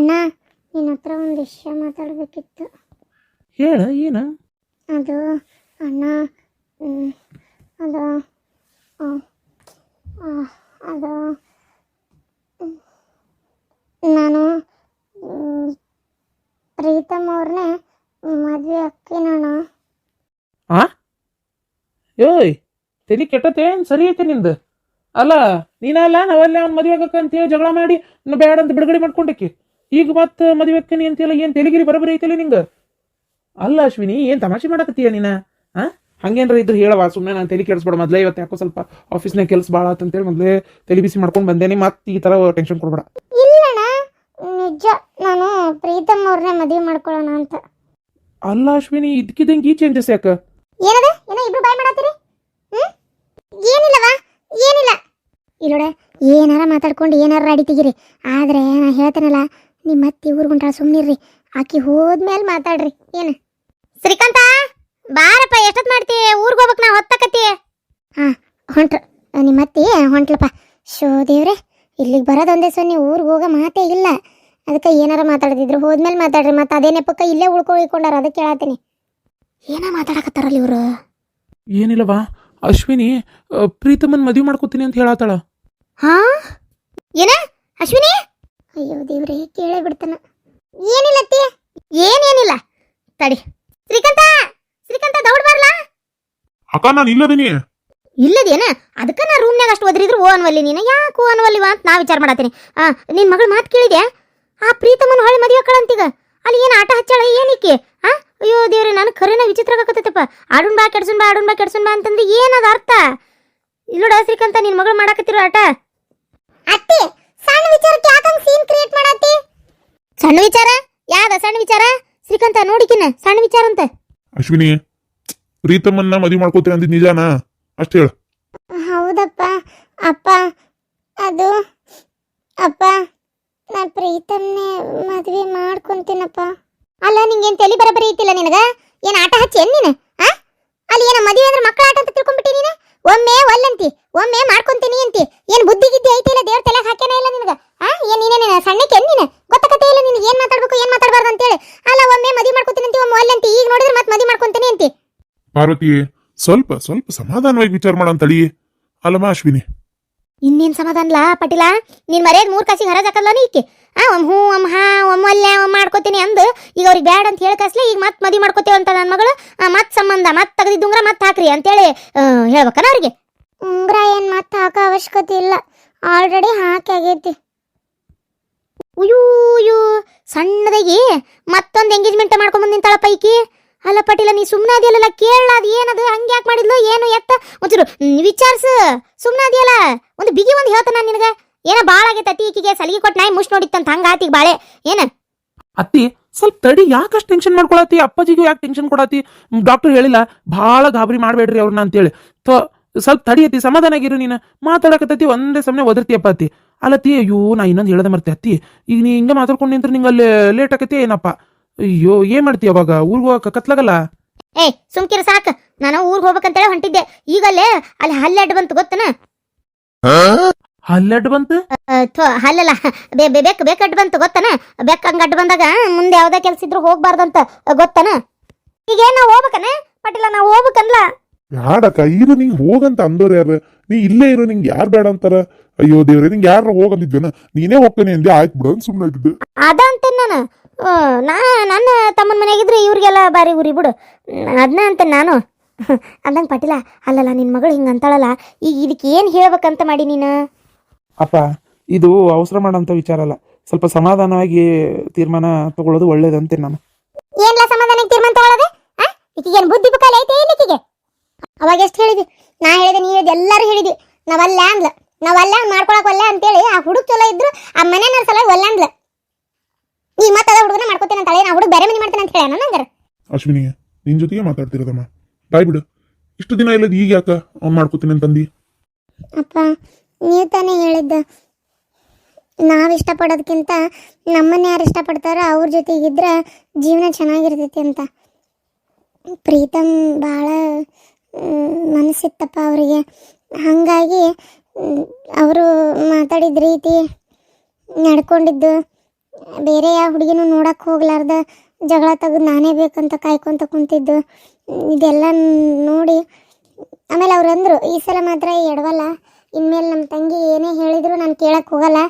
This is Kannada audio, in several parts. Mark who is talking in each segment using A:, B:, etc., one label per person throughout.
A: ಅಣ್ಣ ನಿನ್ನ ಹತ್ರ ಒಂದು ವಿಷಯ ಮಾತಾಡಬೇಕಿತ್ತು.
B: ಹೇಳ ಏನ?
A: ಅದು ಅಣ್ಣ ಮ್, ಅದು ಆ, ಆ, ಅದು ಮ್, ನಾನು ಮ್, ಪ್ರೀತಮ್ ಅವ್ರನ್ನೇ ಮದುವೆ ಅಕ್ಕಿನಣ್ಣ
B: ಆ? ಯೋಯ್ ತಲೆ ಕೆಟ್ಟತೇನ್ ಸರಿ ಐತೆ ನಿಂದು? ಅಲ್ಲ ನೀನಲ್ಲ ನಾವಲ್ಲೇ ಅವ್ನ ಮದುವೆ ಆಗಕ್ಕ ಅಂತೇಳಿ ಜಗಳ ಮಾಡಿ ಬೇಡ ಅಂತ ಬಿಡುಗಡೆ ಮಾಡ್ಕೊಂಡಕ್ಕೆ. ಈಗ ಮತ್ತೆ ಮದುವೆ ಅಕ್ಕನಿ ಅಂತೆಲ್ಲ ಏನ್ ತೆಲಿಗಿರಿ ಬರಬರಿ ಐತಲ್ಲ ನಿಂಗ? ಅಲ್ಲ ಅಶ್ವಿನಿ ಏನ್ ತಮಾಷೆ ಮಾಡಕತ್ತೀಯ ನೀನ? ಆ? ಹಂಗೇನ್ರ ಇದ್ರೆ ಹೇಳವಾ ಸುಮ್ಮನೆ ನಾನು ತಲೆ ಕೆಡಿಸ್ಬೇಡ ಮೊದ್ಲೇ ಇವತ್ತು ಯಾಕೋ ಸ್ವಲ್ಪ ಆಫೀಸ್ನಾಗ ಕೆಲಸ ಭಾಳ ಆತಂತೇಳಿ ಮೊದಲೇ ತಲೆ ಬಿಸಿ ಮಾಡ್ಕೊಂಡು ಬಂದೇನಿ ಮತ್ತೆ ಈ ಥರ ಟೆನ್ಷನ್ ಕೊಡ್ಬೇಡ.
A: ಇಲ್ಲಣ್ಣ ನಿಜ ನಾನು ಪ್ರೀತಮ್ ಅವ್ರನ್ನೇ ಮದುವೆ ಮಾಡ್ಕೊಳ್ಳೋಣ ಅಂತ.
B: ಅಲ್ಲ ಅಶ್ವಿನಿ ಇದಕ್ಕಿದಂಗೆ ಈ ಚೇಂಜಸ್ ಯಾಕ?
A: ಏನದ? ಏನೋ ಇಬ್ರು ಬಾಯ್ ಮಾಡತ್ತೀರಿ ಏನಿಲ್ಲವಾ ಏನಿಲ್ಲ. ಇಲ್ಲೋಡ ಏನಾರ ಮಾತಾಡ್ಕೊಂಡು ಏನಾರ ರೆಡಿ ತೆಗಿರಿ. ಆದ್ರೆ ನಾ ಹೇಳ್ತೇನಲ್ಲ ನಿಮ್ಮ ಅತ್ತಿ ಊರು ಹೊಂಟಾಳ ಸುಮ್ಮನಿರ್ರಿ ಆಕಿ ಹೋದ್ಮೇಲೆ ಮಾತಾಡ್ರಿ. ಏನು? ಶ್ರೀಕಾಂತ ಬಾರಪ್ಪ ಎಷ್ಟೊತ್ತು ಮಾಡ್ತಿ? ಊರಿಗೆ ಹೋಗ್ಬೇಕು ನಾ ಹೊತ್ತಕತ್ತಿ. ಹಾ ಹೊಂಟ್ರ. ನಿಮ್ಮ ಅತ್ತಿ? ಹೊಂಟ್ಲಪ್ಪ. ಶೋ ದೇವ್ರೆ ಇಲ್ಲಿಗೆ ಬರೋದೊಂದೇ ಸೊನ್ನೆ ಊರಿಗೆ ಹೋಗೋ ಮಾತೇ ಇಲ್ಲ. ಅದಕ್ಕೆ ಏನಾರ ಮಾತಾಡ್ತಿದ್ರು ಹೋದ್ಮೇಲೆ ಮಾತಾಡ್ರಿ. ಮತ್ತೆ ಅದೇ ನೆಪಕ್ಕ ಇಲ್ಲೇ ಉಳ್ಕೊಳ್ಕೊಂಡಾರ ಅದಕ್ಕೆ ಕೇಳತ್ತೀನಿ ಏನ ಮಾತಾಡಕತ್ತಾರಲ್ಲ ಇವರು?
B: ಏನಿಲ್ಲವಾ ಅಶ್ವಿನಿ ಪ್ರೀತಮನ್ ಮದುವೆ ಮಾಡ್ಕೋತೀನಿ ಅಂತ ಹೇಳತ್ತಾಳ
A: ಹಾ? ಏನ? ಅಶ್ವಿನಿ? ಅಯ್ಯೋ ದೇವ್ರೆ ಕೇಳೇ ಬಿಡ್ತಾನ. ಏನಿಲ್ಲ ಅತ್ತಿ ಏನೇನಿಲ್ಲ ತಡಿ. ಶ್ರೀಕಾಂತ! ಶ್ರೀಕಾಂತ ದೌಡ್ ಬರ್ಲ?
C: ಅಕ್ಕ ನಾನು ಇಲ್ಲದೀನಿ.
A: ಇಲ್ಲದೇನ? ಅದಕ್ಕ ನಾ ರೂಮ್ನಾಗ ಅಷ್ಟು ಒದ್ರಿದ್ರು ಓ ಅನ್ವಲ್ಲಿ ನೀನು. ಯಾಕೆ ಓ ಅನ್ವಲ್ಲಿವ ಅಂತ ನಾ ವಿಚಾರ ಮಾಡತ್ತೀನಿ. ಆ ನಿನ್ ಮಗಳ ಮಾತು ಕೇಳಿದೆ ಆ ಪ್ರೀತಮನ ಹೊಳೆ ಮದುವೆ ಕಳಂತೀಗ ಅಲ್ಲಿ ಏನು ಆಟ ಹಚ್ಚಾಳ? ಏನಿಕ್ಕೆ ಆ? ಅಯ್ಯೋ ದೇವ್ರೆ ನಾನು ಖರೇನ ವಿಚಿತ್ರ ಆಗತ್ತೈತಪ್ಪ ಆಡುನ್ ಬಾ ಕೆಡ್ಸನ್ ಬಾ ಆಡುನ್ ಬಾ ಕೆಡ್ಸನ್ ಬಾ ಅಂತಂದ್ರೆ ಏನದ ಅರ್ಥ? ಇಲ್ಲೋಡ ಶ್ರೀಕಾಂತ ನಿನ್ ಮಗಳು ಮಾಡಕತ್ತಿರೋ ಆಟ? ಅತ್ತಿ ಸಣ್ಣ ವಿಚಾರಕ್ಕೆ ಆತಂಕ ಸಣ್ಣ ವಿಚಾರ? ಯಾವ್ದ ಸಣ್ಣ ವಿಚಾರ? ಶ್ರೀಕಾಂತ ನೋಡಿಕಿನ ಸಣ್ಣ ವಿಚಾರ ಅಂತ.
C: ಅಶ್ವಿನಿ ಪ್ರೀತಮನ್ನ ಮದುವೆ ಮಾಡ್ಕೋತೀನಿ ಅಂದಿದ್ ನಿಜಾನಾ? ಅಷ್ಟು ಹೇಳು.
A: ಹೌದಪ್ಪ. ಅಪ್ಪ ಅದು ಅಪ್ಪ ನಾ ಪ್ರೀತಮ್ನೆ ಮದ್ವೆ ಮಾಡ್ಕೊಂತೀನಪ್ಪ. ಅಲ್ಲ ನಿಂಗೇನ್ ತಲೆ ಬರಬರಿ ಐತಿಲ್ಲ ನಿನಗ? ಏನು ಆಟ ಹಚ್ಚಿ ಏನ್ ನೀನು? ಆ? ಅಲ್ಲಿ ಏನ ಮದುವೆ ಅಂದ್ರೆ ಮಕ್ಕಳ ಆಟ ಅಂತ ತಿಳ್ಕೊಂಡ್ಬಿಟ್ಟಿ ನೀನು? ಒಮ್ಮೆ ಒಲ್ಲಂತಿ ಒಮ್ಮೆ ಮಾಡ್ಕೊಂತೀನಿ ಅಂತಿ. ಏನು ಬುದ್ಧಿ ಗಿದ್ದಿ ಐತಿಲ್ಲ ದೇವ್ರ ತಲೆಗೆ ಹಾಕ್ಯಾನ ಇಲ್ಲ ನಿನಗ? ಆ? ಏನ್ ನೀನೇನ ಸಣ್ಣಕ್ಕೆ ಏನ್ ನೀನು ಗೊತ್ತಾಗತ್ತೆ ಇಲ್ಲ ನಿನಗೆ ಏನ್ ಮಾತಾಡ್ಬೇಕು ಏನ್ ಮಾತಾಡಬಾರ್ದು ಅಂತೇಳಿ ಅಲ್ಲ ಒಮ್ಮೆ ಮದುವೆ ಮಾಡ್ಕೊಂತೀನಿ ಅಂತಿ ಒಮ್ಮೆ ಒಲ್ಲಂತಿ ಈಗ ನೋಡಿದ್ರೆ ಮತ್ತೆ ಮದುವೆ ಮಾಡ್ಕೊಂತೀನಿ ಅಂತಿ
C: ಪಾರ್ವತಿ ಸ್ವಲ್ಪ ಸ್ವಲ್ಪ ಸಮಾಧಾನವಾಗಿ ವಿಚಾರ ಮಾಡಂತಳಿ ಅಲ್ಲಮ್ಮ ಅಶ್ವಿನಿ.
A: ಇನ್ನೇನ್ ಸಮಾಧಾನಲ ಪಟಿಲ? ನೀನ್ ಮರ್ಯಾದ ಮೂರ್ ಕಾಸಿಗೆ ಹರಾಜ್ ಹಾಕಲ್ಲ ಈಕೆ? ಆ ಒಮ್ ಹೂ ಒಮ್ ಹಾ ಒಮ್ ಅಲ್ಲ ಒಮ್ ಮಾಡ್ಕೋತೀನಿ ಅಂದು ಈಗ ಅವ್ರಿಗೆ ಬ್ಯಾಡ್ ಅಂತ ಹೇಳಿ ಕಸ್ಲಿ ಈಗ ಮತ್ ಮದಿ ಮಾಡ್ಕೋತೇವ ಅಂತ ನನ್ನ ಮಗಳು ಮತ್ ಸಂಬಂಧ ಮತ್ ತೆಗ್ದಿದ್ದು ಉಂಗ್ರ ಮತ್ ಹಾಕ್ರಿ ಅಂತೇಳಿ ಹೇಳಿ ಹೇಳ್ಬೇಕನ ಅವ್ರಿಗೆ? ಉಂಗ್ರ ಏನ್ ಮತ್ ಹಾಕೋ ಅವಶ್ಯಕತೆ ಇಲ್ಲ. ಆಲ್ರೆಡಿ ಹಾಕಿ ಆಗೈತಿ. ಉಯ್ಯೂ ಸಣ್ಣದಾಗಿ ಮತ್ತೊಂದು ಎಂಗೇಜ್ಮೆಂಟ್ ಮಾಡ್ಕೊಂಡ್ ನಿಂತಾಳ ಈಕಿ? ಅಲ್ಲ ಪಟೀಲ, ನೀ ಸುಮ್ಮನೆ ಅದಿಯಲ್ಲ ಕೇಳಲ್ಲ ಅದು ಏನದು, ಹಂಗೆ ಯಾಕೆ ಮಾಡಿದ್ಲು, ಏನು ಎತ್ತ? ಒಂಚೂರು ವಿಚಾರಿಸು. ಸುಮ್ಮನೆ ಅದಿಯಲ್ಲ ಒಂದು ಬಿಗಿ ಒಂದು ನಾನು ನಿನಗೆ. ಏನ ಭಾಳ ಆಗೈತೆ ಅತಿ ಸಲಿಗೆ ಕೊಟ್ಟು ನಾಯಿ ಮುಷ್ಟ್ ನೋಡಿತ್ತಂತ, ಹಂಗೆ ಆತಿಗೆ ಬಾಳೆ. ಏನ?
B: ಅತ್ತಿ, ಸ್ವಲ್ಪ ತಡಿ, ಯಾಕಷ್ಟು ಟೆನ್ಷನ್ ಮಾಡ್ಕೊಳತಿ ಅಪ್ಪಾಜಿಗೂ ಯಾಕೆ ಟೆನ್ಷನ್ ಕೊಡತಿ ಡಾಕ್ಟರ್ ಹೇಳಿಲ್ಲ, ಭಾಳ ಗಾಬರಿ ಮಾಡಬೇಡ್ರಿ ಅವ್ರನ್ನ ಅಂತೇಳಿ. ತೋ ಸ್ವಲ್ಪ ಸಮಾಧಾನ ಆಗಿರು ನೀನು. ಮಾತಾಡಕತ್ತತಿ ಒಂದೇ ಸಮನೆ ಒದರ್ತಿಯಪ್ಪ ಅತ್ತಿ. ಅಲ್ಲತ್ತಿ ಅಯ್ಯೋ, ನಾ ಇನ್ನೊಂದು ಹೇಳದೆ ಮರ್ತೆ. ಅತ್ತಿ, ಈಗ ನೀ ಹಿಂಗೆ ಮಾತಾಡ್ಕೊಂಡು ನಿಂತ್ರೆ ನಿಂಗೆ ಅಲ್ಲಿ ಲೇಟ್ ಆಕತಿ ಏನಪ್ಪ? ಅಯ್ಯೋ ಏನ್ ಮಾಡ್ತೀಯ ಅವಾಗ? ಊರಿಗೆ ಹೋಗಕ್ಕೆ ಕತ್ಲಾಗಲ್ಲ?
A: ಏ ಸುಮ್ಕಿರ ಸಾಕ. ನಾನು ಊರಿಗೆ ಹೋಗ್ಬೇಕಂತೇಳಿ ಹೊಂಟಿದ್ದೆ. ಈಗಲ್ಲೇ ಅಲ್ಲಿ ಹಲ್ಲೆಡ್ ಬಂತು ಗೊತ್ತನ?
B: ಹಲ್ಲಡ್ ಬಂತು?
A: ಥೋ ಹಲ್ಲಲ್ಲ. ಬೇ ಬೇ- ಬೆಕ್ ಬೇಕಡ್ ಬಂತು ಗೊತ್ತನ? ಬೆಕ್ ಹಂಗ ಅಡ್ಡ ಬಂದಾಗ ಮುಂದೆ ಯಾವ್ದೇ ಕೆಲ್ಸ ಇದ್ರು ಹೋಗ್ಬಾರ್ದಂತ ಗೊತ್ತನ? ಈಗ ನಾವು ಹೋಗ್ಬೇಕನ? ಪಟಿಲ ನಾವು ಹೋಗ್ಬೇಕನ್ಲ
C: ಯಾಡಕ್ಕ ಇರು ನೀ ಹೋಗಂತ ಅಂದೋರು ಯಾರು? ನೀ ಇಲ್ಲೇ ಇರೋ ನಿಂಗೆ ಯಾರು ಬೇಡ ಅಂತಾರ? ಅಯ್ಯೋ ದೇವ್ರೆ ನಿಂಗೆ ಯಾರು ಹೋಗಂದಿದ್ವೇನ ನೀನೇ ಹೋಗ್ತಾನೆ ಅಂದೆ ಆಯ್ತು ಬಿಡು ಅಂತ ಸುಮ್ಮನೆ ಇದ್ದೆ
A: ಅದ ಅಂತ ನಾನು? ನಾ ನನ್ನ ತಮ್ಮನ ಮನೆಯಾಗಿದ್ರೆ ಇವ್ರಿಗೆಲ್ಲ ಬಾರಿ ಉರಿ ಬಿಡು. ಅದನ್ನ ಅಂತ ನಾನು. ಅಂದಂಗೆ ಪಾಟಿಲ ಅಲ್ಲಲ್ಲ ನಿನ್ನ ಮಗಳು ಹಿಂಗೆ ಅಂತಾಳಲ್ಲ ಈಗ ಇದಕ್ಕೆ ಏನು ಹೇಳ್ಬೇಕಂತ ಮಾಡಿ ನೀನು?
B: ಅಪ್ಪ ಇದು ಅವಸರ ಮಾಡೋಂಥ ವಿಚಾರ ಅಲ್ಲ. ಸ್ವಲ್ಪ ಸಮಾಧಾನವಾಗಿ ತೀರ್ಮಾನ ತಗೊಳ್ಳೋದು ಒಳ್ಳೇದಂತೆ ನಾನು.
A: ಏನ್ಲ ಸಮಾಧಾನ ತೀರ್ಮಾನ ತಗೊಳ್ಳೋದು? ಇಕ್ಕಿಗೆ ಏನು ಬುದ್ಧಿ ಬಕಾಲ ಐತೆ ಏನು ಇಕ್ಕಿಗೆ ಅವಾಗ ಎಷ್ಟು ಹೇಳಿದ್ವಿ? ನಾ ಹೇಳಿದೆ ನೀ ಹೇಳಿದೆ ಎಲ್ಲರೂ ಹೇಳಿದ್ವಿ. ನಾವಲ್ಲ ಅಂದ್ಲ. ನಾವಲ್ಲ ಮಾಡ್ಕೊಳಕ್ ಒಲ್ಲ ಅಂತೇಳಿ ಆ ಹುಡುಗ ಚಲೋ ಇದ್ರು ಆ ಮನೆ ಸಲ ಒಲ್ಲ ಅಂದ್ಲ. ಈಗ ಮತ್ತೆ ಅದ ಹುಡುಗನ ಮಾಡ್ಕೋತೇನೆ ಅಂತಾಳೆ ನಾ ಹುಡುಗ ಬೇರೆ ಮನೆ ಮಾಡ್ತೇನೆ ಅಂತ ಹೇಳ ನಂಗಾರ?
C: ಅಶ್ವಿನಿ ನಿನ್ ಜೊತೆಗೆ ಮಾತಾಡ್ತಿರೋದಮ್ಮ. ಬಾಯ್ ಬಿಡು. ಇಷ್ಟು ದಿನ ಇಲ್ಲದ ಈಗ ಯಾಕ ಅವ್ನು ಮಾಡ್ಕೋತೀನಿ ಅಂತಂದಿ
A: ಅಪ್ಪ ನೀವು ತಾನೇ ಹೇಳಿದ್ದ. ನಾವು ಇಷ್ಟಪಡೋದಕ್ಕಿಂತ ನಮ್ಮನ್ನ ಯಾರು ಇಷ್ಟಪಡ್ತಾರೋ ಅವ್ರ ಜೊತೆಗಿದ್ರೆ ಜೀವನ ಚೆನ್ನಾಗಿರ್ತೈತಿ ಅಂತ. ಪ್ರೀತಮ್ ಭಾಳ ಮನಸ್ಸಿತ್ತಪ್ಪ ಅವರಿಗೆ. ಹಾಗಾಗಿ ಅವರು ಮಾತಾಡಿದ ರೀತಿ ನಡ್ಕೊಂಡಿದ್ದು. ಬೇರೆ ಯಾವ ಹುಡುಗಿನೂ ನೋಡಕ್ಕೆ ಹೋಗ್ಲಾರ್ದ ಜಗಳ ತೆಗೆದು ನಾನೇ ಬೇಕಂತ ಕಾಯ್ಕೊಂತ ಕುಂತಿದ್ದು. ಇದೆಲ್ಲ ನೋಡಿ ಆಮೇಲೆ ಅವ್ರು ಅಂದರು, ಈ ಸಲ ಮಾತ್ರ ಎಡವಲ್ಲ. ಇನ್ಮೇಲೆ ನಮ್ಮ ತಂಗಿ ಏನೇ ಹೇಳಿದ್ರು ನಾನು ಕೇಳಕ್ಕೆ ಹೋಗಲ್ಲ.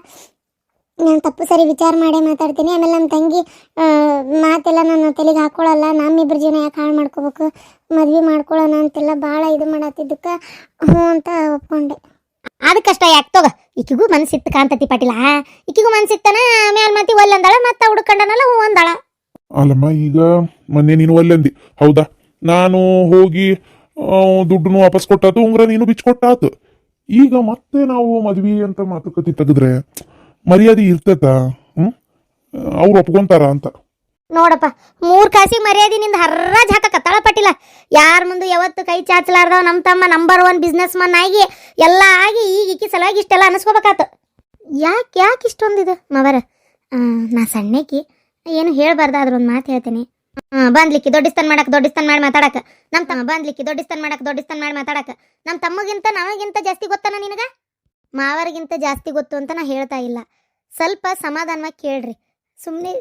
A: ನಾನು ತಪ್ಪು ಸರಿ ವಿಚಾರ ಮಾಡೇ ಮಾತಾಡ್ತೀನಿ. ಆಮೇಲೆ ನಮ್ಮ ತಂಗಿ ಮಾತೆಲ್ಲ ನಾನು ತಲೆಗೆ ಹಾಕೊಳ್ಳಲ್ಲ ನಮ್ಮಿಬ್ಬರ ಜೀವನ ಯಾಕೆ ಹಾಳು ಮಾಡ್ಕೋಬೇಕು? ಮದ್ವೆ ಮಾಡ್ಕೊಳ್ಳೋಣ ಅಂತೆಲ್ಲ ಭಾಳ ಇದು ಮಾಡತ್ತಿದ್ದಕ್ಕೆ ಹ್ಞೂ ಅಂತ ಒಪ್ಕೊಂಡೆ. ಅದಕ್ಕಷ್ಟ ಯಾಕೆ ತಗೋ? ಈಕಿಗೂ ಮನ್ಸಿತ್ತು ಕಾಂತತಿ ಪಾಟೀಲ. ಈಕಿಗೂ ಮನ್ಸಿತ್ತನ, ಮ್ಯಾಲ್ ಮತಿ ಒಲ್ಲೆ ಅಂದಾಳ, ಮತ್ತೆ ಹುಡುಕಂಡನಲ್ಲ ಹೂ ಅಂದಾಳ.
C: ಅಲ್ಲಮ್ಮ, ಈಗ ಮೊನ್ನೆ ನೀನು ಒಲ್ಲಂದಿ ಹೌದಾ? ನಾನು ಹೋಗಿ ದುಡ್ಡನ್ನು ವಾಪಸ್ ಕೊಟ್ಟಾತು, ಉಂಗ್ರ ನೀನು ಬಿಚ್ಕೊಟ್ಟಾತು ಈಗ ಮತ್ತೆ ನಾವು ಮದ್ವಿ ಅಂತ ಮಾತುಕತೆ ತೆಗೆದ್ರೆ ಮರ್ಯಾದೆ ಇರ್ತೈತ? ಹ್ಮ್? ಅವ್ರು ಒಪ್ಕೊಂತಾರ ಅಂತ.
A: ನೋಡಪ್ಪ, ಮೂರ್ ಮರ್ಯಾದೆ ನಿಂದ ಹರ್ರಾಜ್ ಹಾಕಕತ್ತಾಳ ಪಟ್ಟಿಲ್ಲ ಯಾರ ಮುಂದೆ ಯಾವತ್ತು ಕೈ ಚಾಚಲಾರ್ದವ ನಮ್ಮ ತಮ್ಮ ನಂಬರ್ ಒನ್ ಬಿಸ್ನೆಸ್ ಮನ್ ಆಗಿ, ಎಲ್ಲ ಆಗಿ ಈಗ ಈಕಿ ಸಲುವಾಗಿ ಇಷ್ಟೆಲ್ಲ ಅನಿಸ್ಕೋಬೇಕಾತು. ಯಾಕೆ ಯಾಕೆ ಇಷ್ಟೊಂದಿದು ಮವರ? ನಾ ಸಣ್ಣಕಿ ಏನು ಹೇಳ್ಬಾರ್ದು, ಅದ್ರೊಂದು ಮಾತು ಹೇಳ್ತೀನಿ. ಬಂದ್ಲಿಕ್ಕಿ ಮಾಡಕ್ಕೆ ದೊಡ್ಡ ಸ್ಥಾನ ಮಾಡಿ ಮಾತಾಡಕ. ನಮ್ಮ ತಮ್ಮ ಬಂದ್ಲಿಕ್ಕಿ ಮಾಡಕ್ಕೆ ದೊಡ್ಡ ಸ್ಥಾನ ಮಾಡಿ ಮಾತಾಡಕ. ನಮ್ಮ ತಮ್ಮಗಿಂತ ನಮಗಿಂತ ಜಾಸ್ತಿ ಗೊತ್ತಾನ ನಿನಗ? ಮಾವರಿಗಿಂತ ಜಾಸ್ತಿ ಗೊತ್ತು ಅಂತ ನಾ ಹೇಳ್ತಾ ಇಲ್ಲ. ಸ್ವಲ್ಪ ಸಮಾಧಾನವಾಗಿ ಕೇಳ್ರಿ. ಸುಮ್ಮನೆ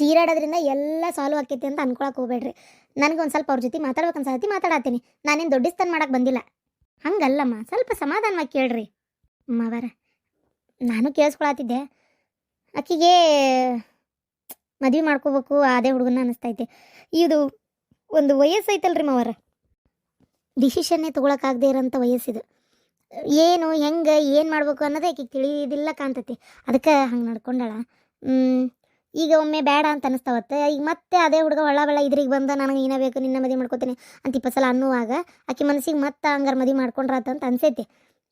A: ಚೀರಾಡೋದ್ರಿಂದ ಎಲ್ಲ ಸಾಲ್ವ್ ಆಕೈತಿ ಅಂತ ಅನ್ಕೊಳಕ್ ಹೋಗ್ಬೇಡ್ರಿ. ನನಗೆ ಒಂದು ಸ್ವಲ್ಪ ಅವ್ರ ಜೊತೆ ಮಾತಾಡ್ಬೇಕು ಅನ್ಸತಿ ಮಾತಾಡತ್ತೀನಿ. ನಾನೇನು ದೊಡ್ಡಿಸ್ತನ್ ಮಾಡಕ್ಕೆ ಬಂದಿಲ್ಲ. ಹಂಗಲ್ಲಮ್ಮ, ಸ್ವಲ್ಪ ಸಮಾಧಾನವಾಗಿ ಕೇಳ್ರಿ. ಮಾವರ ನಾನು ಕೇಳಿಸ್ಕೊಳತ್ತಿದ್ದೆ. ಆಕಿಗೆ ಮದುವೆ ಮಾಡ್ಕೋಬೇಕು, ಅದೇ ಹುಡುಗನ ಅನಿಸ್ತೈತೆ. ಇದು ಒಂದು ವಯಸ್ಸು ಐತಲ್ರಿ ಮಾವರ ಡಿಸಿಷನ್ನೇ ತೊಗೊಳಕ್ಕಾಗದೇ ಇರೋಂಥ ವಯಸ್ಸಿದು. ಏನು, ಹೆಂಗೆ, ಏನು ಮಾಡ್ಬೇಕು ಅನ್ನೋದೇ ತಿಳಿದಿಲ್ಲ ತಿಳಿಯೋದಿಲ್ಲ ಕಾಣ್ತೈತಿ. ಅದಕ್ಕೆ ಹಂಗೆ ನಡ್ಕೊಂಡಾಳ. ಈಗ ಒಮ್ಮೆ ಬೇಡ ಅಂತ ಅನಿಸ್ತಾವತ್ತೆ. ಈಗ ಮತ್ತೆ ಅದೇ ಹುಡುಗ ಒಳ್ಳ ಬೆಳ್ಳ ಇದ್ರಿಗೆ ಬಂದ ನನಗೆ ಏನೇ ಬೇಕು, ನಿನ್ನ ಮದುವೆ ಮಾಡ್ಕೋತೀನಿ ಅಂತ ಇಪ್ಪ ಸಲ ಅನ್ನುವಾಗ ಆಕೆ ಮನಸ್ಸಿಗೆ ಮತ್ತೆ ಹಂಗಾರ ಮದುವೆ ಮಾಡ್ಕೊಂಡ್ರಾತ ಅಂತ ಅನ್ಸೈತಿ.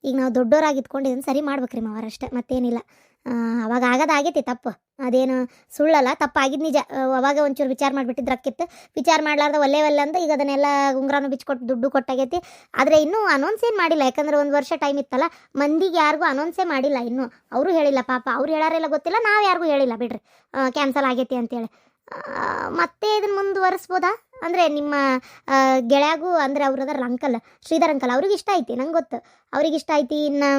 A: ಈಗ ನಾವು ದೊಡ್ಡೋರಾಗಿ ಇದನ್ನು ಸರಿ ಮಾಡ್ಬೇಕ್ರಿ ಮಾವರಷ್ಟೇ, ಮತ್ತೇನಿಲ್ಲ. ಅವಾಗ ಆಗದ ಆಗೈತಿ ತಪ್ಪು. ಅದೇನು ಸುಳ್ಳಲ್ಲ ತಪ್ಪಾಗಿದ್ದು ನಿಜ. ಅವಾಗ ಒಂಚೂರು ವಿಚಾರ ಮಾಡಿಬಿಟ್ಟಿದ್ರೆ ಅಕ್ಕಿತ್ತು ವಿಚಾರ ಮಾಡಲಾರ್ದ ಒಲ್ಲೆ ಒಲ್ಲೆ ಅಂತ ಈಗ ಅದನ್ನೆಲ್ಲ ಉಂಗ್ರನೂ ಬಿಚ್ಕೊಟ್ಟು ದುಡ್ಡು ಕೊಟ್ಟಾಗೈತಿ. ಆದರೆ ಇನ್ನೂ ಅನೌನ್ಸ್ ಏನು ಮಾಡಿಲ್ಲ. ಯಾಕಂದ್ರೆ ಒಂದು ವರ್ಷ ಟೈಮ್ ಇತ್ತಲ್ಲ, ಮಂದಿಗೆ ಯಾರಿಗೂ ಅನೌನ್ಸೇ ಮಾಡಿಲ್ಲ ಇನ್ನೂ. ಅವರು ಹೇಳಿಲ್ಲ ಪಾಪ. ಅವ್ರು ಹೇಳಾರೆಲ್ಲ ಗೊತ್ತಿಲ್ಲ, ನಾವು ಯಾರಿಗೂ ಹೇಳಿಲ್ಲ ಬಿಡ್ರಿ. ಕ್ಯಾನ್ಸಲ್ ಆಗೈತಿ ಅಂತೇಳಿ. ಮತ್ತೆ ಇದನ್ನು ಮುಂದುವರಿಸ್ಬೋದಾ? ಅಂದರೆ ನಿಮ್ಮ ಗೆಳೆಯಾಗೂ ಅಂದರೆ ಅವ್ರು ಅದಾರಲ್ಲ ಅಂಕಲ್, ಶ್ರೀಧರ್ ಅಂಕಲ್, ಅವ್ರಿಗೆ ಇಷ್ಟ ಐತಿ, ನಂಗೆ ಗೊತ್ತು. ಅವ್ರಿಗೆ ಇಷ್ಟ ಐತಿ ಇನ್ನು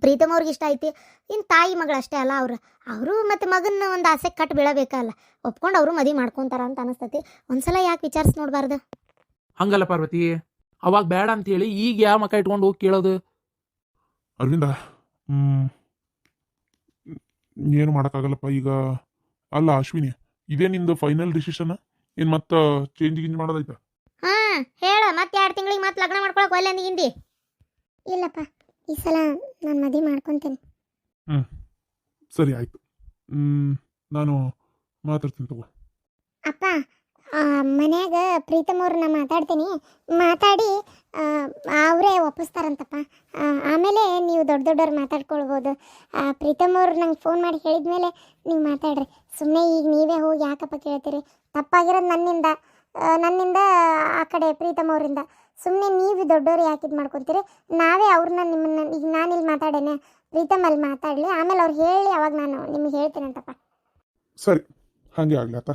A: ಪ್ರೀತಮ್ ಅವ್ರಿಗೆ ಇಷ್ಟ ಐತಿ. ಇನ್ನು ತಾಯಿ ಮಗಳು ಅಷ್ಟೇ ಅಲ್ಲ ಅವ್ರು. ಅವರು ಮತ್ತು ಮಗನ ಒಂದು ಆಸೆ ಕಟ್ ಬೀಳಬೇಕಲ್ಲ. ಒಪ್ಕೊಂಡು ಅವರು ಮದುವೆ ಮಾಡ್ಕೊತಾರ ಅಂತ ಅನಿಸ್ತತಿ. ಒಂದ್ಸಲ ಯಾಕೆ ವಿಚಾರಿಸ್ ನೋಡಬಾರ್ದು?
B: ಹಂಗಲ್ಲ ಪಾರ್ವತಿ. ಅವಾಗ ಬೇಡ ಅಂತ ಹೇಳಿ ಈಗ ಯಾವ ಮಕ್ಕ ಇಟ್ಕೊಂಡು ಹೋಗಿ ಕೇಳೋದು?
C: ಅರವಿಂದ ಹ್ಮ್. ಏನು ಮಾಡೋಕ್ಕಾಗಲ್ಲಪ್ಪ ಈಗ. ಅಲ್ಲ ಅಶ್ವಿನಿ ಇದೇ ನಿಂದು ಫೈನಲ್ ಡಿಸಿಷನ್ ಏನು ಮತ್ತೆ ಚೇಂಜ್ ಗಿಂಜ್ ಮಾಡೋದೈತ?
A: ಹಾಂ ಹೇಳ. ಮತ್ತೆ ಎರಡು ತಿಂಗಳಿಗೆ ಮತ್ತೆ ಲಗ್ನ ಮಾಡ್ಕೊಳಕ್ಕೆ ಒಲ್ಲೆ ಹಿಂದಿ? ಇಲ್ಲಪ್ಪ. ಈ ಸಲ ನಾನು ಮದುವೆ ಮಾಡ್ಕೊತೀನಿ.
C: ಸರಿ ಆಯ್ತು. ನಾನು ಮಾತಾಡ್ತೀನಿ ತಗೋ.
A: ಅಪ್ಪ ಮನ್ಯಾಗ ಪ್ರೀತಮ್ ಅವ್ರನ್ನ ಮಾತಾಡ್ತೀನಿ. ಮಾತಾಡಿ ಅವರೇ ಒಪ್ಪಿಸ್ತಾರಂತಪ್ಪ. ಆಮೇಲೆ ನೀವು ದೊಡ್ಡ ದೊಡ್ಡವ್ರು ಮಾತಾಡ್ಕೊಳ್ಬೋದು. ಆ, ಪ್ರೀತಮ್ ಅವ್ರು ನಂಗೆ ಫೋನ್ ಮಾಡಿ ಹೇಳಿದ್ಮೇಲೆ ನೀವು ಮಾತಾಡ್ರಿ. ಸುಮ್ಮನೆ ಈಗ ನೀವೇ ಹೋಗಿ ಯಾಕಪ್ಪ ಕೇಳ್ತೀರಿ? ತಪ್ಪಾಗಿರೋದು ನನ್ನಿಂದ ನನ್ನಿಂದ ಆ ಕಡೆ ಪ್ರೀತಮ್ ಅವರಿಂದ. ಸುಮ್ಮನೆ ನೀವು ದೊಡ್ಡವ್ರು ಯಾಕೆ ಇದು ಮಾಡ್ಕೊತೀರಿ? ನಾವೇ ಅವ್ರನ್ನ ನಿಮ್ಮನ್ನ ಈಗ ಇಲ್ಲಿ ಮಾತಾಡೇನೆ ಪ್ರೀತಮ್ ಅಲ್ಲಿ ಮಾತಾಡಲಿ ಆಮೇಲೆ ಅವ್ರು ಹೇಳಿ ಅವಾಗ ನಾನು ನಿಮಗೆ ಹೇಳ್ತೀನಂತಪ್ಪ
C: ಸರಿ ಹಾಗೆ ಆಗಲಿ ಅಪ್ಪ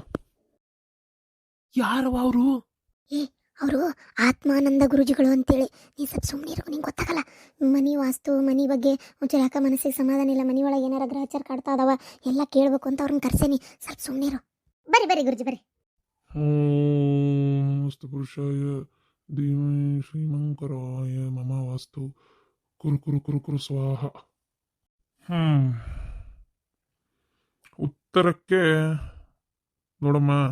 B: ಯಾರವ ಅವರು?
A: ಅವರು ಆತ್ಮಾನಂದ ಗುರುಜಿಗಳು ಅಂತೇಳಿ. ನೀ ಸ್ವಲ್ಪ ಸುಮ್ಮನೆ ಇರು ನಿಂಗೆ ಗೊತ್ತಾಗಲ್ಲ. ಮನೆ ವಾಸ್ತು ಮನೆ ಬಗ್ಗೆ ಒಂಚೂರು ಯಾಕೆ ಮನಸ್ಸಿಗೆ ಸಮಾಧಾನ ಇಲ್ಲ ಮನೆ ಒಳಗೆ ಏನಾರ ಗ್ರಹಚಾರ ಕಾಡ್ತಾ ಅದಾವ ಎಲ್ಲ ಕೇಳಬೇಕು ಅಂತ ಅವ್ರನ್ನ ಕರ್ಸೇನಿ. ಸ್ವಲ್ಪ ಸುಮ್ಮನೆ ಇರು. ಬರಿ ಬರಿ ಗುರುಜಿ ಬರಿ.
C: ಮಸ್ತು ಧೀಮಹಿ ಶ್ರೀಮಂಕರಾಯ ಮಮ ವಾಸ್ತು ಕುರು ಕುರು ಕುರು ಕುರು ಸ್ವಾಹ ಉತ್ತರಕ್ಕೆ ನೋಡಮ್ಮ,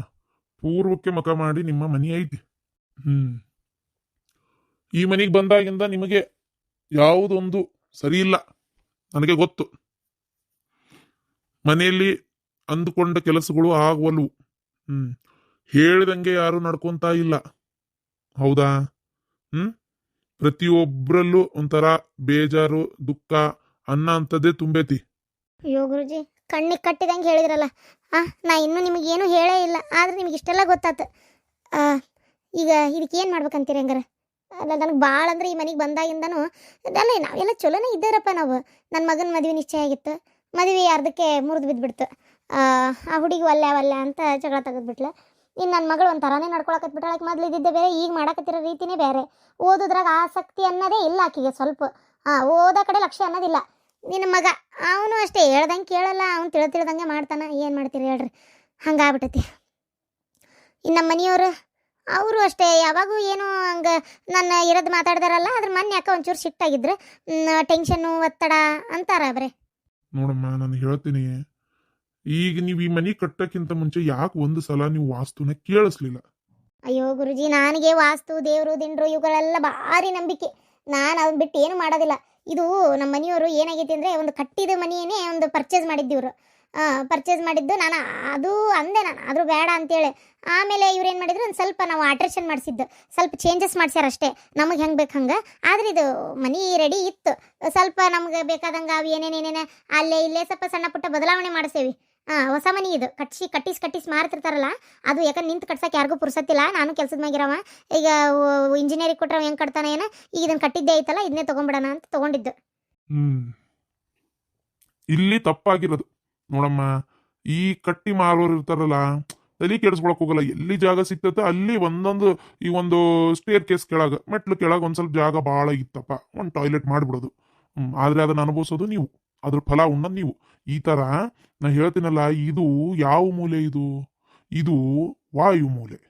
C: ಪೂರ್ವಕ್ಕೆ ಮುಖ ಮಾಡಿ ನಿಮ್ಮ ಮನೆ ಐತಿ। ಹ್ಮ್। ಈ ಮನೆಗೆ ಬಂದಾಗಿಂದ ನಿಮಗೆ ಯಾವುದೊಂದು ಸರಿ ಇಲ್ಲ, ನನಗೆ ಗೊತ್ತು। ಮನೆಯಲ್ಲಿ ಅಂದುಕೊಂಡ ಕೆಲಸಗಳು ಆಗುವಲ್ವು। ಹ್ಮ್। ಹೇಳಿದಂಗೆ ಯಾರು ನಡ್ಕೊಂತ ಇಲ್ಲ। ಹೌದಾ? ಹ್ಮ್? ಪ್ರತಿಯೊಬ್ಬರಲ್ಲೂ ಒಂಥರ ಬೇಜಾರು, ದುಃಖ, ಅನ್ನ ಅಂತದೇ ತುಂಬೈತಿ.
A: ಅಯ್ಯೋ ಗುರುಜಿ, ಕಣ್ಣಿಗೆ ಕಟ್ಟಿದಂಗೆ ಹೇಳಿದ್ರಲ್ಲ. ಆ, ನಾ ಇನ್ನೂ ನಿಮಗೇನು ಹೇಳೇ ಇಲ್ಲ. ಆದ್ರೆ ನಿಮ್ಗೆ ಇಷ್ಟೆಲ್ಲ ಗೊತ್ತಾತು. ಈಗ ಇದಕ್ಕೆ ಏನು ಮಾಡ್ಬೇಕಂತೀರಿ ಹಂಗಾರೆ? ಅಲ್ಲ ನನಗೆ ಭಾಳ ಅಂದ್ರೆ ಈ ಮನೆಗೆ ಬಂದಾಗಿಂದನೂ, ಅದೆಲ್ಲ ನಾವೆಲ್ಲ ಚಲೋನೇ ಇದ್ದೇರಪ್ಪ ನಾವು. ನನ್ನ ಮಗನ ಮದುವೆ ನಿಶ್ಚಯ ಆಗಿತ್ತು. ಮದುವೆ ಅರ್ಧಕ್ಕೆ ಮುರಿದು ಬಿದ್ದುಬಿಡ್ತು ಆ ಹುಡುಗಿ ಒಲ್ಲೆ ಒಲ್ಲೆ ಅಂತ ಜಗಳ ತೆಗೆದ್ಬಿಟ್ಲೆ. ಇನ್ನು ನನ್ನ ಮಗಳು ಒಂಥರನೇ ನಡ್ಕೊಳಕತ್ ಬಿಟ್ಟಾಳಕ್ಕೆ ಮೊದಲು ಇದ್ದಿದ್ದೆ ಬೇರೆ, ಈಗ ಮಾಡಕತ್ತಿರೋ ರೀತಿನೇ ಬೇರೆ. ಓದೋದ್ರಾಗ ಆಸಕ್ತಿ ಅನ್ನೋದೇ ಇಲ್ಲ ಆಕಿಗೆ ಸ್ವಲ್ಪ. ಹಾಂ, ಓದೋ ಕಡೆ ಲಕ್ಷ್ಯ ಅನ್ನೋದಿಲ್ಲ. ನಿನ್ನ ಮಗ, ಅವನು ಅಷ್ಟೇ, ಹೇಳ್ದಂಗೆ ಕೇಳಲ್ಲ, ಅವ್ನು ತಿಳ ತಿಳ್ದಂಗೆ ಮಾಡ್ತಾನೆ. ಏನು ಮಾಡ್ತೀರಿ ಹೇಳ್ರಿ. ಹಂಗಾಗ್ಬಿಟ್ಟೈತಿ. ಇನ್ನು ನಮ್ಮ ಮನೆಯವರು ಅವರು ಅಷ್ಟೇ, ಯಾವಾಗೂ ಏನು ಹಂಗೆ ನನ್ನ ಇರೋದು ಮಾತಾಡ್ದಾರಲ್ಲ, ಅದ್ರ ಮೊನ್ನೆ ಯಾಕೆ ಒಂಚೂರು ಸಿಟ್ಟಾಗಿದ್ರು ಟೆನ್ಷನ್ನು, ಒತ್ತಡ ಅಂತಾರ ಬರೇ.
C: ನೋಡಮ್ಮ, ನಾನು ಹೇಳ್ತೀನಿ. ಈಗ ನೀವು ಈ ಮನೆ ಕಟ್ಟಕ್ಕಿಂತ ಮುಂಚೆ ಯಾಕೆ ಒಂದು ಸಲ ನೀವು ವಾಸ್ತುನ ಕೇಳಿಸ್ಲಿಲ್ಲ?
A: ಅಯ್ಯೋ ಗುರುಜಿ, ನನಗೆ ವಾಸ್ತು, ದೇವರು, ದಿಂಡ್ರು, ಇವುಗಳೆಲ್ಲ ಭಾರಿ ನಂಬಿಕೆ. ನಾನು ಅದನ್ನ ಬಿಟ್ಟು ಏನು ಮಾಡೋದಿಲ್ಲ. ಇದು ನಮ್ಮ ಮನೆಯವರು ಏನಾಗೈತಿ ಅಂದರೆ ಒಂದು ಕಟ್ಟಿದ ಮನೆಯೇ ಒಂದು ಪರ್ಚೇಸ್ ಮಾಡಿದ್ದಿವ್ರು. ಪರ್ಚೇಸ್ ಮಾಡಿದ್ದು ನಾನು, ಅದು ಅಂದೆ ನಾನು, ಆದರೂ ಬೇಡ ಅಂತೇಳಿ. ಆಮೇಲೆ ಇವ್ರು ಏನು ಮಾಡಿದ್ರು, ಒಂದು ಸ್ವಲ್ಪ ನಾವು ಆಲ್ಟ್ರೇಷನ್ ಮಾಡಿಸಿದ್ದು. ಸ್ವಲ್ಪ ಚೇಂಜಸ್ ಮಾಡ್ಸ್ಯಾರ ಅಷ್ಟೇ. ನಮಗೆ ಹೆಂಗೆ ಬೇಕು ಹಂಗೆ? ಆದ್ರೆ ಇದು ಮನಿ ರೆಡಿ ಇತ್ತು. ಸ್ವಲ್ಪ ನಮ್ಗೆ ಬೇಕಾದಂಗೆ ಅವು ಏನೇನೇನೇನೆ ಅಲ್ಲೇ ಇಲ್ಲೇ ಸ್ವಲ್ಪ ಸಣ್ಣ ಪುಟ್ಟ ಬದಲಾವಣೆ ಮಾಡಿಸೇವಿ. ಹಾಂ ಹೊಸ ಮನಿ ಇದು. ಕಟ್ಸಿ, ಕಟ್ಟಿಸ್ ಕಟ್ಟಿಸ್ ಮಾರ್ತಿರ್ತಾರಲ್ಲ, ಅದು ಯಾಕಂದ್ರೆ ನಿಂತು ಕಟ್ಸಕ್ಕೆ ಯಾರಿಗೂ ಪುರ್ಸತ್ತಿಲ್ಲ. ನಾನು ಕೆಲಸದ ಮ್ಯಾಗಿರವ. ಈಗ ಇಂಜಿನಿಯರಿಂಗ್ ಕೊಟ್ರೆ ಹೆಂಗೆ ಕಟ್ತಾನೆ ಏನ? ಈಗ ಇದನ್ನು ಕಟ್ಟಿದ್ದೇ ಐತಲ್ಲ, ಇದನ್ನೇ ತೊಗೊಂಬಿಡೋಣ ಅಂತ ತಗೊಂಡಿದ್ದು.
C: ಇಲ್ಲಿ ತಪ್ಪಾಗಿರೋದು. ನೋಡಮ್ಮ, ಈ ಕಟ್ಟಿ ಮಾರೋರು ಇರ್ತಾರಲ್ಲ, ತಲೆ ಕೆಡಿಸ್ಕೊಳಕ್ ಹೋಗಲ್ಲ. ಎಲ್ಲಿ ಜಾಗ ಸಿಗ್ತೈತೆ ಅಲ್ಲಿ ಒಂದೊಂದು, ಈ ಒಂದು ಸ್ಟೇರ್ ಕೇಸ್ ಕೆಳಗೆ, ಮೆಟ್ಲು ಕೆಳಗೆ ಒಂದು ಸ್ವಲ್ಪ ಜಾಗ ಭಾಳ ಇತ್ತಪ್ಪ. ಒಂದು ಟಾಯ್ಲೆಟ್ ಮಾಡ್ಬಿಡೋದು. ಹ್ಮ್, ಆದ್ರೆ ಅದನ್ನು ಅನುಭವಿಸೋದು ನೀವು. ಅದ್ರ ಫಲ ಉಣ್ಣದ್ ನೀವು. ಈ ತರ ನಾ ಹೇಳ್ತೀನಲ್ಲ, ಇದು ಯಾವ ಮೂಲೆ ಇದು? ಇದು ವಾಯು ಮೂಲೆ.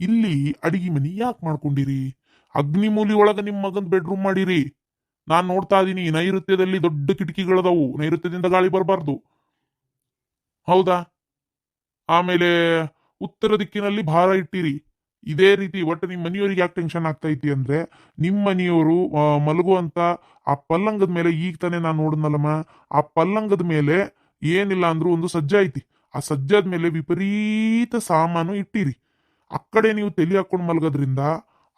C: ಇಲ್ಲಿ ಅಡಿಗೆ ಮನಿ ಯಾಕೆ ಮಾಡ್ಕೊಂಡಿರಿ? ಅಗ್ನಿ ಮೂಲಿ ಒಳಗ ನಿಮ್ಮ ಮಗನ್ ಬೆಡ್ರೂಮ್ ಮಾಡಿರಿ. ನಾನ್ ನೋಡ್ತಾ ಇದೀನಿ, ನೈಋತ್ಯದಲ್ಲಿ ದೊಡ್ಡ ಕಿಟಕಿಗಳದವು ನೈಋತ್ಯದಿಂದ ಗಾಳಿ ಬರಬಾರ್ದು. ಹೌದಾ? ಆಮೇಲೆ ಉತ್ತರ ದಿಕ್ಕಿನಲ್ಲಿ ಭಾರ ಇಟ್ಟಿರಿ. ಇದೇ ರೀತಿ ಒಟ್ಟು ನಿಮ್ಮ ಮನೆಯವರಿಗೆ ಯಾಕೆ ಟೆನ್ಷನ್ ಆಗ್ತೈತಿ ಅಂದ್ರೆ, ನಿಮ್ಮ ಮನೆಯವರು ಮಲಗುವಂತ ಆ ಪಲ್ಲಂಗದ ಮೇಲೆ ಈಗ ತಾನೇ ನಾನು ನೋಡಿದ್ನಲ್ಲಮ್ಮ, ಆ ಪಲ್ಲಂಗದ ಮೇಲೆ ಏನಿಲ್ಲ ಅಂದ್ರೂ ಒಂದು ಸಜ್ಜ ಐತಿ. ಆ ಸಜ್ಜದ ಮೇಲೆ ವಿಪರೀತ ಸಾಮಾನು ಇಟ್ಟಿರಿ. ಆ ನೀವು ತಲೆ ಹಾಕೊಂಡು ಮಲಗೋದ್ರಿಂದ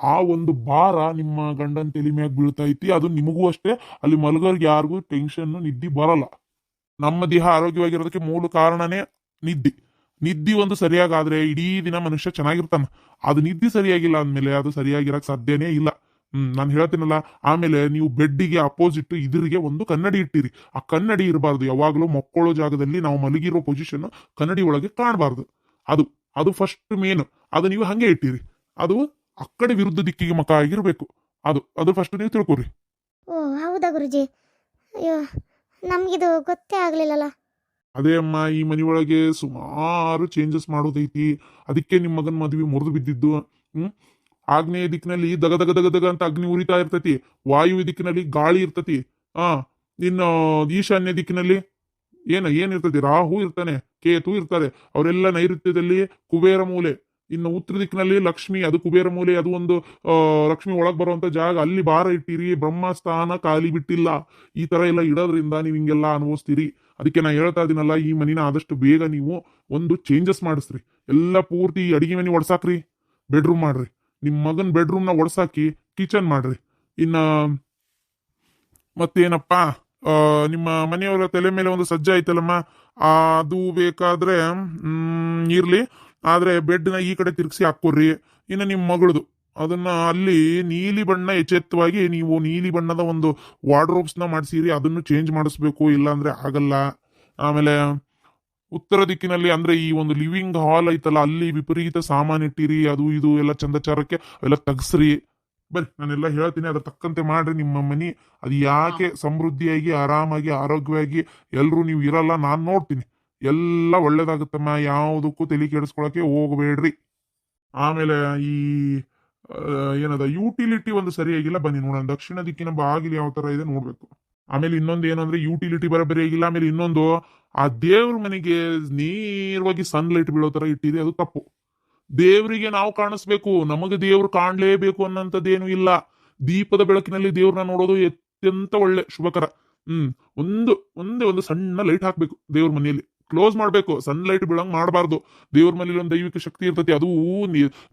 C: ಆ ಒಂದು ಭಾರ ನಿಮ್ಮ ಗಂಡನ ತಲೆ ಮ್ಯಾಗ ಬೀಳ್ತಾ ಐತಿ. ಅದು ನಿಮಗೂ ಅಷ್ಟೇ, ಅಲ್ಲಿ ಮಲಗೋರ್ಗೆ ಯಾರಿಗೂ ಟೆನ್ಷನ್ ನಿದ್ದೆ ಬರಲ್ಲ. ನಮ್ಮ ದೇಹ ಆರೋಗ್ಯವಾಗಿರೋದಕ್ಕೆ ಮೂಲ ಕಾರಣನೇ ನಿದ್ದೆ. ನಿದ್ದೆ ಒಂದು ಸರಿಯಾಗಾದ್ರೆ ಇಡೀ ದಿನ ಮನುಷ್ಯ ಚೆನ್ನಾಗಿರ್ತಾನ. ಅದು ನಿದ್ದೆ ಸರಿಯಾಗಿಲ್ಲ ಅಂದ್ಮೇಲೆ ಅದು ಸರಿಯಾಗಿರಕ್ ಸಾಧ್ಯನೇ ಇಲ್ಲ. ಹ್ಮ್, ನಾನು ಹೇಳ್ತೀನಲ್ಲ, ಆಮೇಲೆ ನೀವು ಬೆಡ್ಡಿಗೆ ಅಪೋಸಿಟ್ ಇದ್ರಿಗೆ ಒಂದು ಕನ್ನಡಿ ಇಟ್ಟಿರಿ. ಆ ಕನ್ನಡಿ ಇರಬಾರ್ದು. ಯಾವಾಗಲೂ ಮಕ್ಕಳೋ ಜಾಗದಲ್ಲಿ ನಾವು ಮಲಗಿರೋ ಪೊಸಿಷನ್ ಕನ್ನಡಿ ಒಳಗೆ ಕಾಣಬಾರ್ದು. ಅದು ಅದು ಫಸ್ಟ್ ಮೇನ್ ಅದು ನೀವು ಹಂಗೆ ಇಟ್ಟಿರಿ. ಅದು ಆ ಕಡೆ ವಿರುದ್ಧ ದಿಕ್ಕಿಗೆ ಮಕ ಆಗಿರ್ಬೇಕು. ಅದು ಅದು ಫಸ್ಟ್ ನೀವು ತಿಳ್ಕೊರಿ.
A: ಓ, ಹೌದಾ ಗುರುಜಿ? ಅಯ್ಯೋ, ನಮಗಿದು ಗೊತ್ತೇ ಆಗಲಿಲ್ಲಲ್ಲ.
C: ಅದೇ ಅಮ್ಮ, ಈ ಮನೆಯೊಳಗೆ ಸುಮಾರು ಚೇಂಜಸ್ ಮಾಡೋದೈತಿ. ಅದಕ್ಕೆ ನಿಮ್ಮ ಮಗನ ಮದುವೆ ಮುರಿದು ಬಿದ್ದಿದ್ದು, ಹ್ಮ್? ಆಗ್ನೇಯ ದಿಕ್ಕಿನಲ್ಲಿ ದಗ ದಗ ದಗ ದಗ ಅಂತ ಅಗ್ನಿ ಉರಿತಾ ಇರ್ತತಿ. ವಾಯು ದಿಕ್ಕಿನಲ್ಲಿ ಗಾಳಿ ಇರ್ತತಿ. ಆ, ಇನ್ನು ಈಶಾನ್ಯ ದಿಕ್ಕಿನಲ್ಲಿ ಏನ, ಏನಿರ್ತತಿ? ರಾಹು ಇರ್ತಾನೆ, ಕೇತು ಇರ್ತಾರೆ. ಅವರೆಲ್ಲ ನೈಋತ್ಯದಲ್ಲಿ ಕುಬೇರ ಮೂಲೆ. ಇನ್ನು ಉತ್ತರ ದಿಕ್ಕಿನಲ್ಲಿ ಲಕ್ಷ್ಮಿ, ಅದು ಕುಬೇರ ಮೂಲೆ, ಅದು ಒಂದು ಲಕ್ಷ್ಮಿ ಒಳಗೆ ಬರುವಂತ ಜಾಗ. ಅಲ್ಲಿ ಭಾರ ಇಟ್ಟಿರಿ ಬ್ರಹ್ಮಸ್ಥಾನ ಖಾಲಿ ಬಿಟ್ಟಿಲ್ಲ. ಈ ತರ ಎಲ್ಲ ಇಡೋದ್ರಿಂದ ನೀವು ಹಿಂಗೆಲ್ಲ ಅನುಭವಿಸ್ತೀರಿ. ಅದಕ್ಕೆ ನಾ ಹೇಳ್ತಾ ಇದೀನಲ್ಲ, ಈ ಮನಿನ ಆದಷ್ಟು ಬೇಗ ನೀವು ಒಂದು ಚೇಂಜಸ್ ಮಾಡಿಸ್ರಿ. ಎಲ್ಲ ಪೂರ್ತಿ ಅಡಿಗೆ ಮನೆ ಒಡ್ಸಾಕ್ರಿ ಬೆಡ್ರೂಮ್ ಮಾಡ್ರಿ. ನಿಮ್ಮ ಮಗನ ಬೆಡ್ರೂಮ್ನ ಒಡ್ಸಾಕಿ ಕಿಚನ್ ಮಾಡ್ರಿ. ಇನ್ನ ಮತ್ತೇನಪ್ಪ? ನಿಮ್ಮ ಮನೆಯವರ ತಲೆ ಮೇಲೆ ಒಂದು ಸಜ್ಜ ಐತಲ್ಲಮ್ಮ ಅದು ಬೇಕಾದ್ರೆ, ಹ್ಮ್, ಇರ್ಲಿ. ಆದ್ರೆ ಬೆಡ್ನ ಈ ಕಡೆ ತಿರುಗಿಸಿ ಹಾಕೋರಿ ಇನ್ನು ನಿಮ್ಮ ಮಗಳದು. ಅದನ್ನ ಅಲ್ಲಿ ನೀಲಿ ಬಣ್ಣ ಎಚ್ಚೆತ್ತವಾಗಿ ನೀವು ನೀಲಿ ಬಣ್ಣದ ಒಂದು ವಾರ್ಡ್ರೋಬ್ಸ್ನ ಮಾಡಿಸಿರಿ ಅದನ್ನು ಚೇಂಜ್ ಮಾಡಿಸ್ಬೇಕು ಇಲ್ಲಾಂದ್ರೆ ಆಗಲ್ಲ. ಆಮೇಲೆ ಉತ್ತರ ದಿಕ್ಕಿನಲ್ಲಿ ಅಂದ್ರೆ ಈ ಒಂದು ಲಿವಿಂಗ್ ಹಾಲ್ ಐತಲ್ಲ ಅಲ್ಲಿ ವಿಪರೀತ ಸಾಮಾನ್ ಇಟ್ಟಿರಿ ಅದು ಇದು ಎಲ್ಲ ಚಂದಚಾರಕ್ಕೆ ಅವೆಲ್ಲ ತಗ್ಸ್ರಿ. ಬರ್ರಿ ನಾನೆಲ್ಲ ಹೇಳ್ತೀನಿ ಅದ್ರ ತಕ್ಕಂತೆ ಮಾಡ್ರಿ ನಿಮ್ಮ ಮನಿ. ಅದು ಯಾಕೆ ಸಮೃದ್ಧಿಯಾಗಿ ಆರಾಮಾಗಿ ಆರೋಗ್ಯವಾಗಿ ಎಲ್ಲರೂ ನೀವು ಇರಲ್ಲ ನಾನು ನೋಡ್ತೀನಿ. ಎಲ್ಲ ಒಳ್ಳೇದಾಗುತ್ತಮ್ಮ. ಯಾವುದಕ್ಕೂ ತಲೆ ಕೆಡಿಸ್ಕೊಳಕ್ಕೆ ಹೋಗಬೇಡ್ರಿ. ಆಮೇಲೆ ಈ ಏನದ ಯುಟಿಲಿಟಿ ಒಂದು ಸರಿಯಾಗಿಲ್ಲ. ಬನ್ನಿ ನೋಡೋಣ. ದಕ್ಷಿಣ ದಿಕ್ಕಿನ ಬಾಗಿಲು ಯಾವ ತರ ಇದೆ ನೋಡ್ಬೇಕು. ಆಮೇಲೆ ಇನ್ನೊಂದು ಏನಂದ್ರೆ ಯುಟಿಲಿಟಿ ಬರಬರಿ ಆಗಿಲ್ಲ. ಆಮೇಲೆ ಇನ್ನೊಂದು, ಆ ದೇವ್ರ ಮನೆಗೆ ನೇರವಾಗಿ ಸನ್ಲೈಟ್ ಬೀಳೋ ತರ ಇಟ್ಟಿದೆ. ಅದು ತಪ್ಪು. ದೇವರಿಗೆ ನಾವು ಕಾಣಿಸ್ಬೇಕು. ನಮಗೆ ದೇವ್ರು ಕಾಣಲೇಬೇಕು ಅನ್ನೋಂಥದ್ದೇನು ಇಲ್ಲ. ದೀಪದ ಬೆಳಕಿನಲ್ಲಿ ದೇವ್ರನ್ನ ನೋಡೋದು ಅತ್ಯಂತ ಒಳ್ಳೆ, ಶುಭಕರ. ಹ್ಮ್. ಒಂದು, ಒಂದೇ ಒಂದು ಸಣ್ಣ ಲೈಟ್ ಹಾಕ್ಬೇಕು ದೇವ್ರ ಮನೆಯಲ್ಲಿ. ಕ್ಲೋಸ್ ಮಾಡಬೇಕು. ಸನ್ಲೈಟ್ ಬೀಳಂಗ್ ಮಾಡಬಾರ್ದು. ದೇವ್ರ ಮೇಲೆ ಒಂದು ದೈವಿಕ ಶಕ್ತಿ ಇರ್ತೈತಿ. ಅದು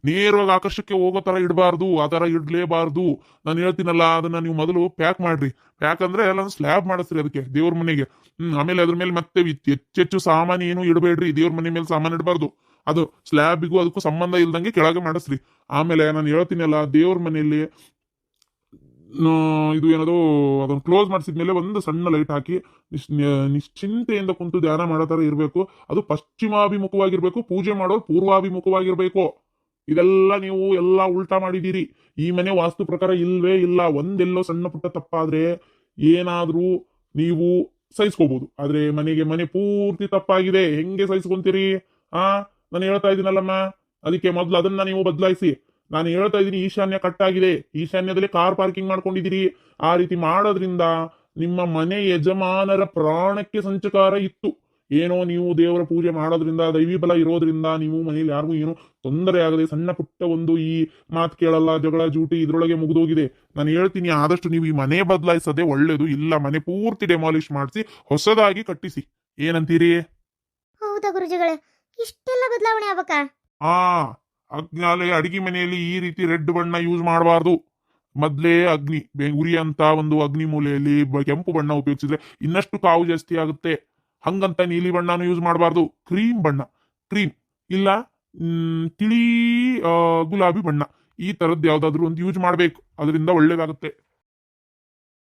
C: ನೇರವಾಗಿ ಆಕರ್ಷಕ್ಕೆ ಹೋಗೋ ತರ ಇಡಬಾರ್ದು. ಆ ತರ ಇಡ್ಲೇಬಾರ್ದು. ನಾನು ಹೇಳ್ತೀನಲ್ಲ, ಅದನ್ನ ನೀವು ಮೊದಲು ಪ್ಯಾಕ್ ಮಾಡ್ರಿ. ಪ್ಯಾಕ್ ಅಂದ್ರೆ ಎಲ್ಲ ಸ್ಲ್ಯಾಬ್ ಮಾಡಿಸ್ರಿ ಅದಕ್ಕೆ, ದೇವ್ರ ಮನೆಗೆ. ಹ್ಮ್, ಆಮೇಲೆ ಅದ್ರ ಮೇಲೆ ಮತ್ತೆ ಹೆಚ್ಚೆಚ್ಚು ಸಾಮಾನು ಏನು ಇಡಬೇಡ್ರಿ. ದೇವ್ರ ಮನೆ ಮೇಲೆ ಸಾಮಾನು ಇಡಬಾರ್ದು. ಅದು ಸ್ಲ್ಯಾಬಿಗೂ ಅದಕ್ಕೂ ಸಂಬಂಧ ಇಲ್ದಂಗೆ ಕೆಳಗೆ ಮಾಡಿಸ್ರಿ. ಆಮೇಲೆ ನಾನು ಹೇಳ್ತೀನಲ್ಲ, ದೇವ್ರ ಮನೆಯಲ್ಲಿ ಇದು ಏನದು ಅದನ್ನ ಕ್ಲೋಸ್ ಮಾಡಿಸಿದ್ಮೇಲೆ ಒಂದು ಸಣ್ಣ ಲೈಟ್ ಹಾಕಿ ನಿಶ್ ನಿಶ್ಚಿಂತೆಯಿಂದ ಕುಂತು ಧ್ಯಾನ ಮಾಡೋ ಥರ ಇರಬೇಕು. ಅದು ಪಶ್ಚಿಮಾಭಿಮುಖವಾಗಿರ್ಬೇಕು, ಪೂಜೆ ಮಾಡೋದು ಪೂರ್ವಾಭಿಮುಖವಾಗಿರ್ಬೇಕು. ಇದೆಲ್ಲ ನೀವು ಎಲ್ಲ ಉಲ್ಟಾ ಮಾಡಿದ್ದೀರಿ. ಈ ಮನೆ ವಾಸ್ತು ಪ್ರಕಾರ ಇಲ್ವೇ ಇಲ್ಲ. ಒಂದೆಲ್ಲೋ ಸಣ್ಣ ಪುಟ್ಟ ತಪ್ಪಾದ್ರೆ ಏನಾದರೂ ನೀವು ಸಹಿಸ್ಕೋಬಹುದು ಆದ್ರೆ ಮನೆಗೆ ಮನೆ ಪೂರ್ತಿ ತಪ್ಪಾಗಿದೆ. ಹೆಂಗೆ ಸಹಿಸ್ಕೊಂತೀರಿ? ಆ, ನಾನು ಹೇಳ್ತಾ ಇದ್ದೀನಲ್ಲಮ್ಮ. ಅದಕ್ಕೆ ಮೊದಲು ಅದನ್ನ ನೀವು ಬದಲಾಯಿಸಿ. ನಾನು ಹೇಳ್ತಾ ಇದ್ದೀನಿ ಈಶಾನ್ಯ ಕಟ್ಟಾಗಿದೆ. ಈಶಾನ್ಯದಲ್ಲಿ ಕಾರ್ ಪಾರ್ಕಿಂಗ್ ಮಾಡ್ಕೊಂಡಿದ್ದೀರಿ. ಆ ರೀತಿ ಮಾಡೋದ್ರಿಂದ ನಿಮ್ಮ ಮನೆ ಯಜಮಾನರ ಪ್ರಾಣಕ್ಕೆ ಸಂಚಕಾರ ಇತ್ತು. ಏನೋ ನೀವು ದೇವರ ಪೂಜೆ ಮಾಡೋದ್ರಿಂದ ದೈವಿ ಬಲ ಇರೋದ್ರಿಂದ ನೀವು ಮನೇಲಿ ಯಾರಿಗೂ ಏನೋ ತೊಂದರೆ ಆಗದೆ ಸಣ್ಣ ಪುಟ್ಟ ಒಂದು ಈ ಮಾತು ಕೇಳಲ್ಲ ಜಗಳ ಜೂಟಿ ಇದ್ರೊಳಗೆ ಮುಗಿದೋಗಿದೆ. ನಾನು ಹೇಳ್ತೀನಿ ಆದಷ್ಟು ನೀವು ಈ ಮನೆ ಬದಲಾಯಿಸದೆ ಒಳ್ಳೇದು ಇಲ್ಲ. ಮನೆ ಪೂರ್ತಿ ಡೆಮಾಲಿಷ್ ಮಾಡಿಸಿ ಹೊಸದಾಗಿ ಕಟ್ಟಿಸಿ. ಏನಂತೀರಿ?
A: ಹೌದಾ ಗುರುಜಿಗಳೇ? ಇಷ್ಟೆಲ್ಲ ಬದಲಾವಣೆ ಆಗ್ಬೇಕಾ?
C: ಆ ಅಗ್ನಾಲೆ ಅಡಿಗೆ ಮನೆಯಲ್ಲಿ ಈ ರೀತಿ ರೆಡ್ ಬಣ್ಣ ಯೂಸ್ ಮಾಡಬಾರ್ದು. ಮೊದ್ಲೇ ಅಗ್ನಿ ಉರಿ ಅಂತ ಒಂದು ಅಗ್ನಿ ಮೂಲೆಯಲ್ಲಿ ಕೆಂಪು ಬಣ್ಣ ಉಪಯೋಗಿಸಿದ್ರೆ ಇನ್ನಷ್ಟು ಕಾವು ಜಾಸ್ತಿ ಆಗುತ್ತೆ. ಹಂಗಂತ ನೀಲಿ ಬಣ್ಣನೂ ಯೂಸ್ ಮಾಡಬಾರ್ದು. ಕ್ರೀಮ್ ಬಣ್ಣ, ಕ್ರೀಮ್, ಇಲ್ಲ ತಿಳಿ ಗುಲಾಬಿ ಬಣ್ಣ ಈ ತರದ್ದು ಯಾವ್ದಾದ್ರು ಒಂದು ಯೂಸ್ ಮಾಡಬೇಕು. ಅದರಿಂದ ಒಳ್ಳೇದಾಗುತ್ತೆ.